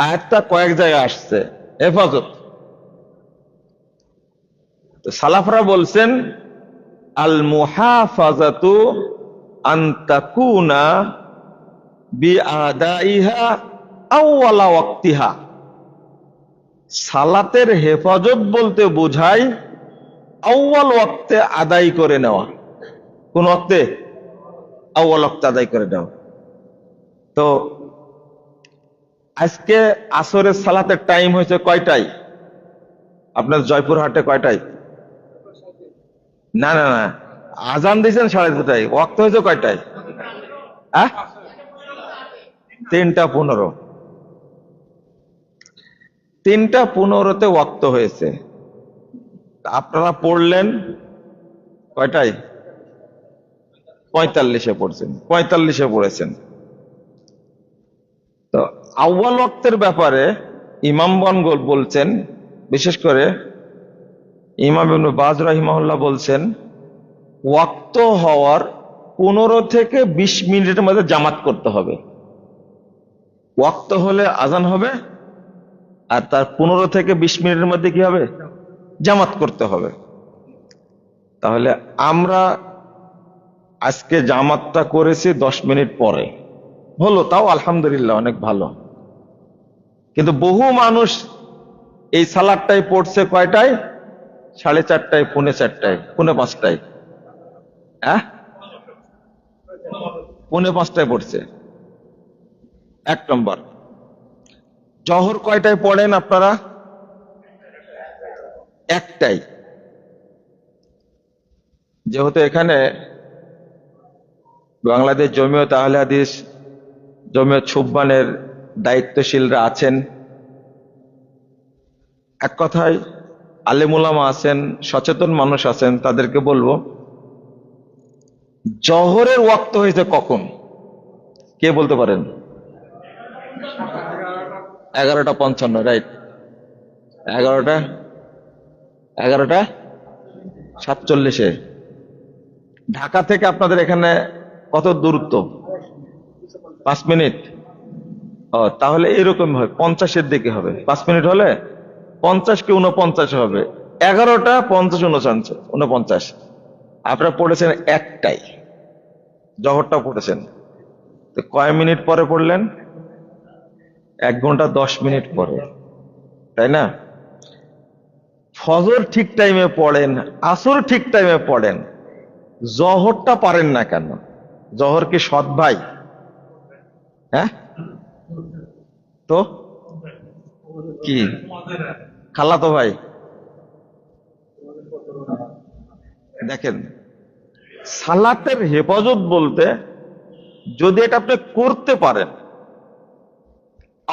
আয়াতটা কয়েক জায়গায় আসছে। হেফাজত। সালাফরা বলছেন আল মুহাফাজাতু আন তাকুনা বি আদাইহা আউয়ালা ওয়াক্তিহা। সালাতের হেফাজত বলতে বোঝায় আউয়াল ওয়াক্তে আদায় করে নেওয়া। কোন ওয়াক্তে? আউয়াল ওয়াক্তে আদায় করে নেওয়া। তো আজকে আসরের সালাতের টাইম হয়েছে কয়টায়? আপনার জয়পুরহাটে কয়টায়? না না না। আজান দিয়েছেন সাড়ে দুটায়। ওয়াক্ত হয়েছে কয়টায়? আহ? তিনটা পনেরো। তিনটা পনেরোতে ওয়াক্ত হয়েছে। আপনারা পড়লেন কয়টায়? পঁয়তাল্লিশে পড়ছেন। পঁয়তাল্লিশে পড়েছেন। তো আউ্বাল ওয়াক্তের ব্যাপারে ইমামগণ বলছেন, বিশেষ করে ইমাম বাজ রাহিমাহুল্লাহ বলছেন, ওয়াক্ত হওয়ার পনেরো থেকে বিশ মিনিটের মধ্যে জামাত করতে হবে। ওয়াক্ত হলে আজান হবে, আর তার পনেরো থেকে বিশ মিনিটের মধ্যে কি হবে? জামাত করতে হবে। তাহলে আমরা আজকে জামাতটা করেছি দশ মিনিট পরে। হলো তাও আলহামদুলিল্লাহ, অনেক ভালো। কিন্তু বহু মানুষ এই সালাদটাই পড়ছে কয়টায়? সাড়ে চারটায়, পৌনে চারটায়, পৌনে পাঁচটায়। হ্যাঁ পৌনে পাঁচটায় পড়ছে। এক নম্বর। জহর কয়টায় পড়েন আপনারা? একটাই যেহেতু এখানে বাংলাদেশ জমিয়ত আহলে হাদিস, জমিয়ত সুব্বানের দায়িত্বশীলরা আছেন। এক কথায় আলেমুলামা আছেন, সচেতন মানুষ আছেন, তাদেরকে বলব, জহরের ওয়াক্ত হয়েছে কখন? কে বলতে পারেন? এগারোটা পঞ্চান্ন রাইট এগারোটা? এগারোটা? সাতচল্লিশে। ঢাকা থেকে আপনাদের এখানে কত দূরত্ব? পাঁচ মিনিট। ও, তাহলে এরকম হয়, পঞ্চাশের দিকে হবে। পাঁচ মিনিট হলে পঞ্চাশ কি উনপঞ্চাশ হবে। এগারোটা পঞ্চাশ উনপঞ্চাশ উনপঞ্চাশ আপনারা পড়েছেন একটাই। জহরটা পড়েছেন। তো কয় মিনিট পরে পড়লেন? এক ঘণ্টা দশ মিনিট পরে। তাই না? ফজর ঠিক টাইমে পড়েন, আসর ঠিক টাইমে পড়েন। জহরটা পারেন না কেন? জহর কি সৎ ভাই? হ্যাঁ? তো? কি? খালাতো ভাই। দেখেন, সালাতের হেফাজত বলতে যদি এটা আপনি করতে পারেন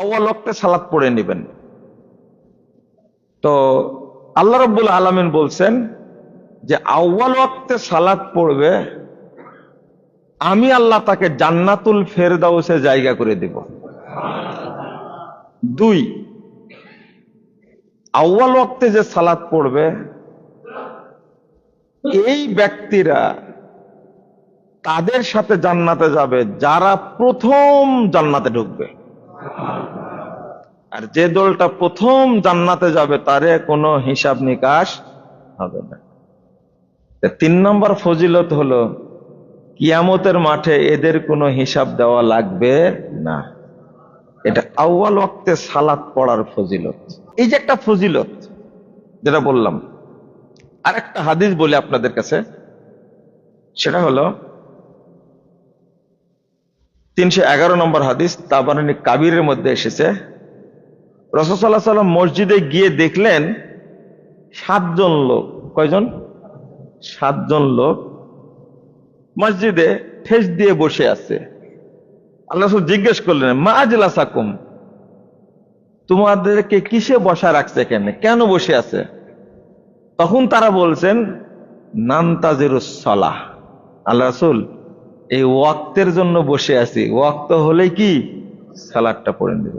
আওয়াল সালাত পড়ে নেবেন। তো আল্লাহ রব্বুল আলমিন বলছেন যে আউ্বাল ওয়াক্তে সালাত পড়বে, আমি আল্লাহ তাকে জান্নাতুল ফেরদাউসে জায়গা করে দেব। দুই আউ্বাল ওয়াক্তে যে সালাত পড়বে, এই ব্যক্তিরা তাদের সাথে জান্নাতে যাবে যারা প্রথম জান্নাতে ঢুকবে। আর যে দলটা প্রথম জান্নাতে যাবে তারে কোনো হিসাব নিকাশ হবে না। তিন নম্বর ফজিলত হলো, কিয়ামতের মাঠে এদের কোনো হিসাব দেওয়া লাগবে না। এটা আউ্বাল ওয়াক্তে সালাত পড়ার ফজিলত। এই যে একটা ফজিলত, যেটা বললাম আর একটা হাদিস বলি আপনাদের কাছে, সেটা হলো তিনশো এগারো নম্বর হাদিস, তাবারানি কাবিরের মধ্যে এসেছে। রসসাল্লাহ সাল্লাম মসজিদে গিয়ে দেখলেন সাতজন লোক। কয়জন? সাতজন লোক মসজিদে ঠেস দিয়ে বসে আছে। আল্লাহ জিজ্ঞেস করলেন, মা আজলা সাকুম তোমাদেরকে কিসে বসা রাখছে এখানে? কেন বসে আছে? তখন তারা বলছেন নান্তাজিরুসলাহ আল্লাহ রাসূল, এই ওয়াক্তের জন্য বসে আছি। ওয়াক্ত হলে কি? সালাদটা পড়ে নেব।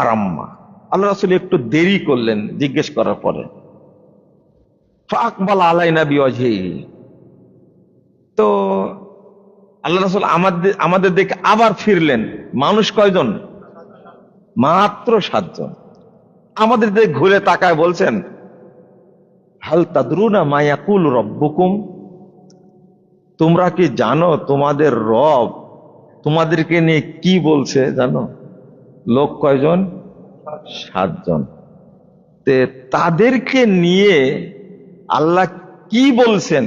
আরাম্মা আল্লাহ রাসূল একটু দেরি করলেন জিজ্ঞেস করার পরে। ফাকবাল আলাইনা বিওয়াজহি তো আল্লাহ রাসূল আমাদের আমাদের দিকে আবার ফিরলেন। মানুষ কয়জন? মাত্র সাতজন। আমাদের দিকে ঘুরে তাকায় বলছেন, হাল তাদরুনা মায়াকুল রব্বুকুম? তোমরা কি জানো তোমাদের রব তোমাদেরকে নিয়ে কি বলছে জানো? লোক কয়জন? সাতজন। তাদেরকে নিয়ে আল্লাহ কি বলছেন?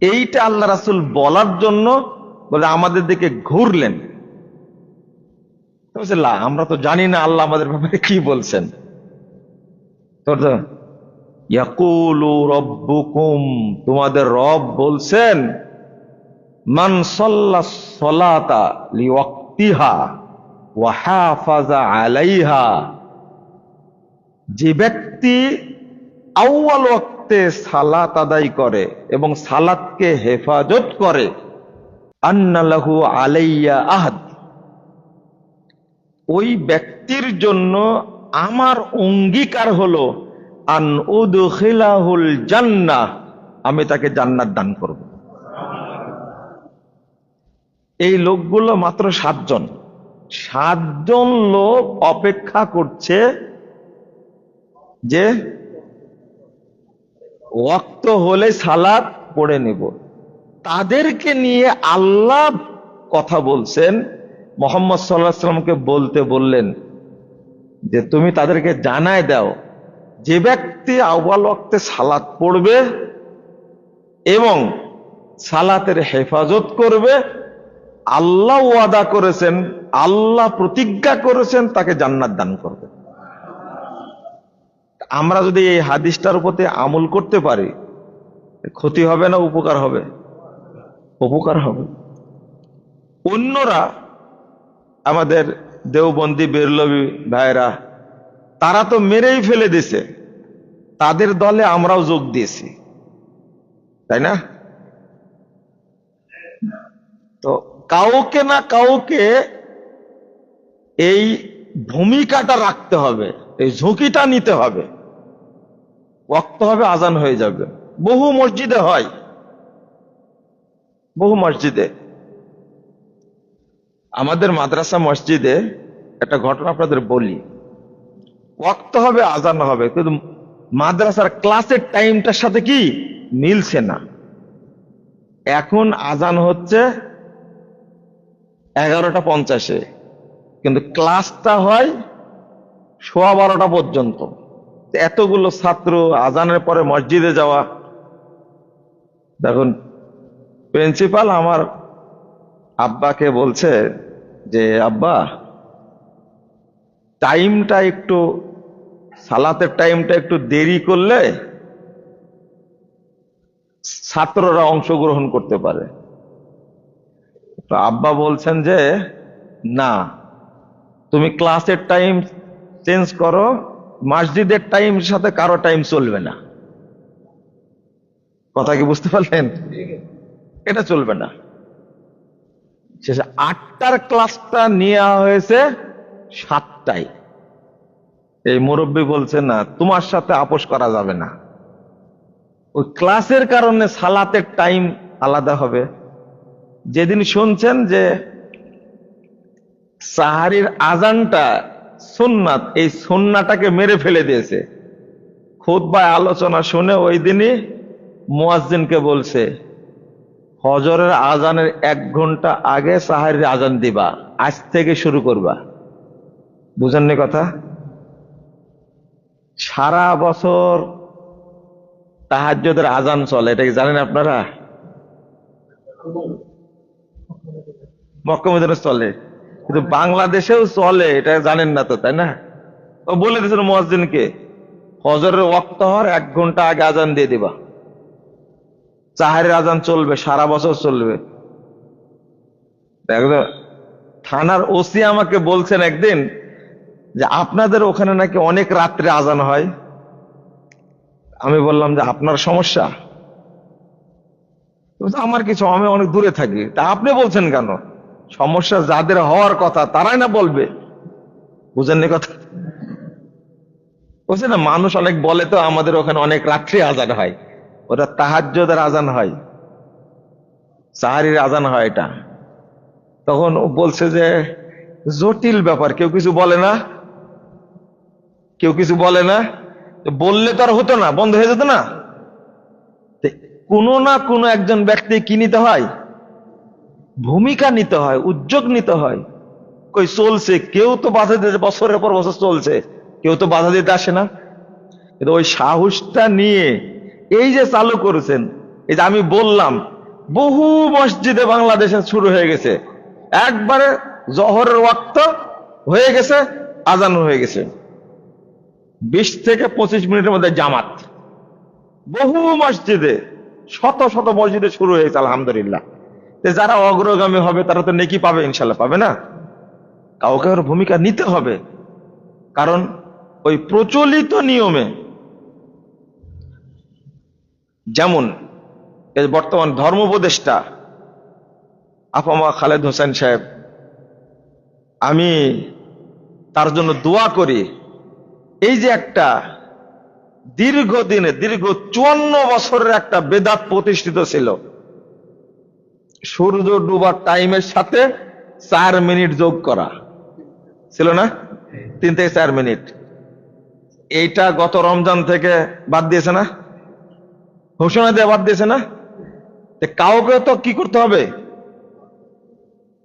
এইটা আল্লাহ রাসুল বলার জন্য বলে আমাদের দিকে ঘুরলেন। "লা, আমরা তো জানি না আল্লাহ আমাদের ব্যাপারে কি বলছেন। তোমাদের রব বলছেন মান আলাইহা। যে ব্যক্তি আউয়াল ওয়াক্তে সালাত আদায় করে এবং সালাতকে হেফাজত করে। আন্নালাহু আলাইয়া আহাদ। ওই ব্যক্তির জন্য আমার অঙ্গীকার হলো, আন উদখিলাহুল জান্নাহ। আমি তাকে জান্নাত দান করব। এই লোকগুলো মাত্র সাতজন। সাতজন লোক অপেক্ষা করছে যে ওয়াক্ত হলে সালাদ পড়ে নেব। তাদেরকে নিয়ে আল্লাহ কথা বলছেন। মোহাম্মদ সাল্লাহ সাল্লামকে বলতে বললেন যে, তুমি তাদেরকে জানায় দাও, যে ব্যক্তি আউ্বাল ওয়াক্তে সালাত পড়বে এবং সালাতের হেফাজত করবে, আল্লাহ ওয়াদা করেছেন, আল্লাহ প্রতিজ্ঞা করেছেন, তাকে জান্নাত দান করবে। আমরা যদি এই হাদিসটার প্রতি আমল করতে পারি, ক্ষতি হবে না, উপকার হবে? উপকার হবে। অন্যরা আমাদের দেওবন্দি, বেরলবি ভাইরা, তারা তো মেরেই ফেলে দিছে। তাদের দলে আমরাও যোগ দিয়েছি। তাই না? তো কাউকে না কাউকে এই ভূমিকাটা রাখতে হবে, এই ঝুঁকিটা নিতে হবে। ওয়াক্ত হবে, আজান হয়ে যাবে। বহু মসজিদে হয়। বহু মসজিদে। আমাদের মাদ্রাসা মসজিদে একটা ঘটনা আপনাদের বলি। ওয়াক্ত হবে, আজান হবে, কিন্তু মাদ্রাসার ক্লাসের টাইমটার সাথে কি? মিলছে না। এখন আজান হচ্ছে এগারোটা পঞ্চাশে, কিন্তু ক্লাসটা হয় সোয়া বারোটা পর্যন্ত। এতগুলো ছাত্র আজানের পরে মসজিদে যাওয়া। দেখুন, প্রিন্সিপাল আমার আব্বাকে বলছে যে, আব্বা, টাইমটা একটু, সালাতের টাইমটা একটু দেরি করলে ছাত্ররা অংশগ্রহণ করতে পারে। তো আব্বা বলছেন যে, না, তুমি ক্লাসের টাইম চেঞ্জ করো মসজিদের টাইম সাথে কারও টাইম চলবে না। কথা কি বুঝতে পারলেন? এটা চলবে না। শেষে আটটার ক্লাসটা নেওয়া হয়েছে সাতটায়। এই মুরব্বী বলছে, না, তোমার সাথে আপোষ করা যাবে না। ওই ক্লাসের কারণে সালাতের টাইম আলাদা হবে। যেদিন শুনছেন যে সাহারির আজানটা সুন্নাত, এই সুন্নাটাকে মেরে ফেলে দিয়েছে। খুদ বা আলোচনা শুনে ওই দিনই মুয়াজ্জিনকে বলছে, হজরের আজানের এক ঘণ্টা আগে সাহারির আজান দিবা, আজ থেকে শুরু করবা। বুঝেননি কথা? সারা বছর তাহাজ্যদের আজান চলে, এটা কি জানেন আপনারা? মক্কমদিনে চলে। কিন্তু বাংলাদেশেও চলে, এটা জানেন না তো, তাই না? ও বলে দিয়েছিল মহাজিনকে হজরের ওয়াক্ত হওয়ার এক ঘণ্টা আগে আজান দিয়ে দিবা। চাহারের আজান চলবে, সারা বছর চলবে। থানার ওসি আমাকে বলছেন একদিন যে, আপনাদের ওখানে নাকি অনেক রাত্রে আজান হয়? আমি বললাম যে, আপনার সমস্যা? আমার কিছু, আমি অনেক দূরে থাকি। তা আপনি বলছেন কেন? সমস্যা যাদের হওয়ার কথা, তারাই না বলবে। বুঝেননি কথা? বলছে না? মানুষ অনেক বলে তো আমাদের ওখানে অনেক রাত্রি আজান হয়। ওটা তাহাজ্যদের আজান হয়। সাহারির আজান হয় এটা। তখন ও বলছে যে, জটিল ব্যাপার, কেউ কিছু বলে না? কেউ কিছু বলে না? বললে তো আর হতো না, বন্ধ হয়ে যেত না? কোনো না কোনো একজন ব্যক্তি কি নিতে হয়? ভূমিকা নিতে হয়, উদ্যোগ নিতে হয়। কই চলছে, কেউ তো বাধা দিতে বছরের পর বছর চলছে। কেউ তো বাধা দিতে আসে না। কিন্তু ওই সাহসটা নিয়ে এই যে চালু করেছেন, এই যে আমি বললাম, বহু মসজিদে বাংলাদেশে শুরু হয়ে গেছে। একবারে জহরের ওয়াক্ত হয়ে গেছে, আজান হয়ে গেছে। বিশ থেকে পঁচিশ মিনিটের মধ্যে জামাত। বহু মসজিদে, শত শত মসজিদে শুরু হয়েছে আলহামদুলিল্লাহ। যারা অগ্রগামী হবে, তারা তো নেকি পাবে ইনশাল্লাহ, পাবে না? কাউকে ওর ভূমিকা নিতে হবে। কারণ ওই প্রচলিত নিয়মে যেমন বর্তমান ধর্ম উপদেষ্টা আপামা খালেদ হোসেন সাহেব, আমি তার জন্য দোয়া করি, এই যে একটা দীর্ঘদিনে, দীর্ঘ চুয়ান্ন বছরের একটা বেদাত প্রতিষ্ঠিত ছিল সূর্য ডুবার টাইমের সাথে চার মিনিট যোগ করা। ছিল না? তিন থেকে চার মিনিট। এইটা গত রমজান থেকে বাদ দিয়েছে না? ঘোষণা দিয়ে বাদ দিয়েছে না? কাউকে তো কি করতে হবে?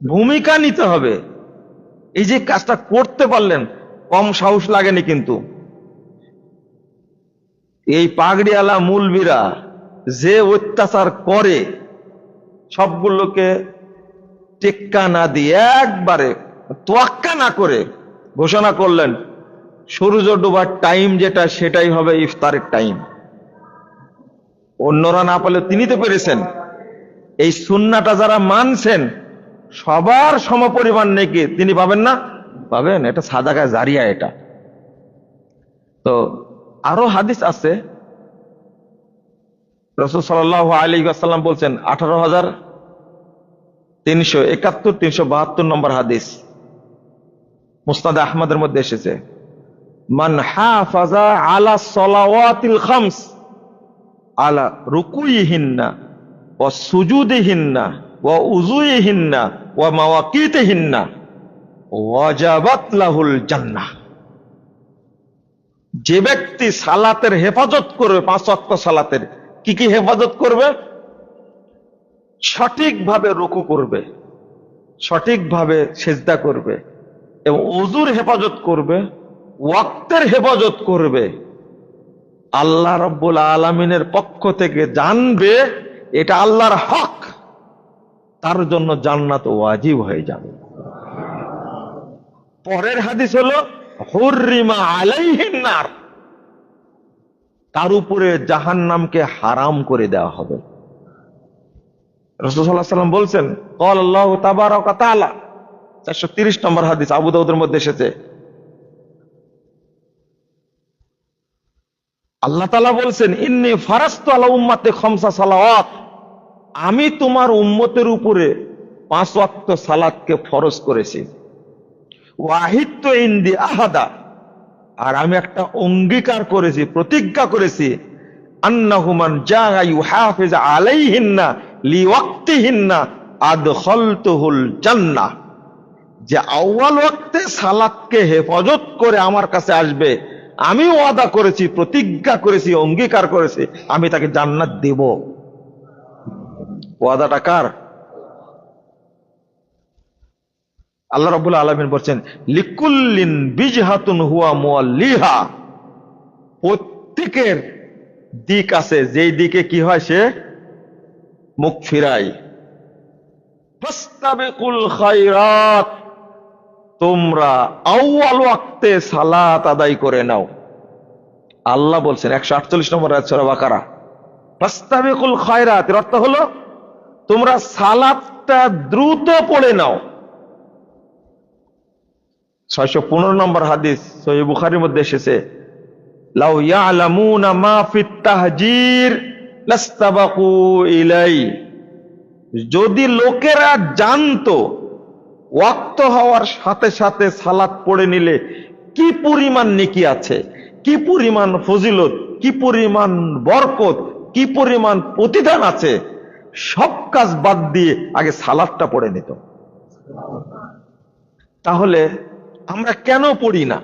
ভূমিকা নিতে হবে। এই যে কাজটা করতে পারলেন, কম সাহস লাগেনি কিন্তু। এই পাগড়িওয়ালা মূলবীরা যে অত্যাচার করে সবগুলোকে টেক্কা না দিয়ে একবারে তোয়াক্কা না করে ঘোষণা করলেন, সূর্য ডোবার টাইম যেটা সেটাই হবে ইফতারের টাইম। অন্যরা না পেলে তিনি তো পেরেছেন। এই সুন্নাটা যারা মানছেন, সবার সমপরিমাণ নেকি তিনি পাবেন না? পাবেন, এটা সাদাকা জারিয়া এটা। তো আরও হাদিস আছে রসুল সাল আলী আসাল্লাম বলছেন, আঠারো হাজার তিনশো একাত্তর, তিনশো বাহাত্তর নম্বর হাদিস মুস্তাদ আহমদের মধ্যে এসেছে। মান হাফাজা আলা সলাওয়াতিল খামস, আলা রুকুইহিন্না ও সুজুদিহিন্না ও উজুইহিন্না ও মাওয়াকিতিহিন্না লাহুল জান্নাহ। যে ব্যক্তি সালাতের হেফাজত করবে, পাঁচ অক্ট সালাতের কি কি হেফাজত করবে? সঠিকভাবে রুকু করবে, সঠিকভাবে সেজদা করবে এবং উজুর হেফাজত করবে, ওয়াক্তের হেফাজত করবে। আল্লাহ রব্বুল আলমিনের পক্ষ থেকে জানবে এটা আল্লাহর হক, তার জন্য জান্নাত ওয়াজিব হয়ে যাবে। পরের হাদিস হলো, হুররিমা আলাইহিন নার। তার উপরে জাহান নামকে হারাম করে দেওয়া হবে। রসুল্লাহ সাল্লাম বলছেন কল আল্লাহ তাবারক চারশো তিরিশ নম্বর হাদিস আবু দাউদের মধ্যে এসেছে। আল্লাহ তালা বলছেন, ইন্নি ফারাস্ত আলা উম্মাতে খমসা সালাওয়াত। আমি তোমার উম্মতের উপরে পাঁচ ওয়াক্ত সালাতকে ফরজ করেছি। ওয়াহিদ ইন্দি আহাদা। আর আমি একটা অঙ্গীকার করেছি, প্রতিজ্ঞা করেছি জান্নাহ। যে আউয়াল সালাতকে হেফাজত করে আমার কাছে আসবে, আমি ওয়াদা করেছি, প্রতিজ্ঞা করেছি, অঙ্গীকার করেছি, আমি তাকে জান্নাত দেব। ওয়াদাটা কার? আল্লাহ রাব্বুল আলামিন বলছেন, লিকুল্লিন বিজহাতুন হুয়া মুয়াল্লিহা প্রত্যেকের দিক আছে, যেই দিকে কি হয় সে মুখ ফিরাই খায়রাত, তোমরা আউয়াল ওয়াক্তে সালাত আদায় করে নাও। আল্লাহ বলছেন, একশো আটচল্লিশ নম্বর আয়াত বাকারা। ফাস্তাবিকুল খায়রাত, এর অর্থ হলো, তোমরা সালাতটা দ্রুত পড়ে নাও। ছয়শো পনেরো নম্বর হাদিস সহি বুখারির মধ্যে এসেছে লাস্তাবাকু ইলাই। যদি লোকেরা জানতো ওয়াক্ত হওয়ার সাথে সাথে সালাত পড়ে নিলে কি পরিমাণ নেকি আছে, কি পরিমাণ ফজিলত, কি পরিমাণ বরকত, কি পরিমাণ প্রতিদান আছে, সব কাজ বাদ দিয়ে আগে সালাদটা পড়ে নিত। তাহলে আমরা কেন পড়ি না?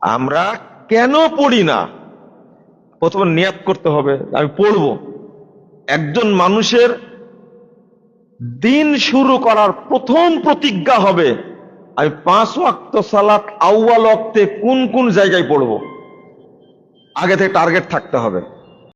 আমরা কেন পড়ি না? প্রথমে নিয়াত করতে হবে, আমি পড়ব। একজন মানুষের দিন শুরু করার প্রথম প্রতিজ্ঞা হবে, আমি পাঁচ ওয়াক্ত সালাত আউয়াল ওয়াক্তে কোন কোন জায়গায় পড়ব? আগে থেকে টার্গেট থাকতে হবে।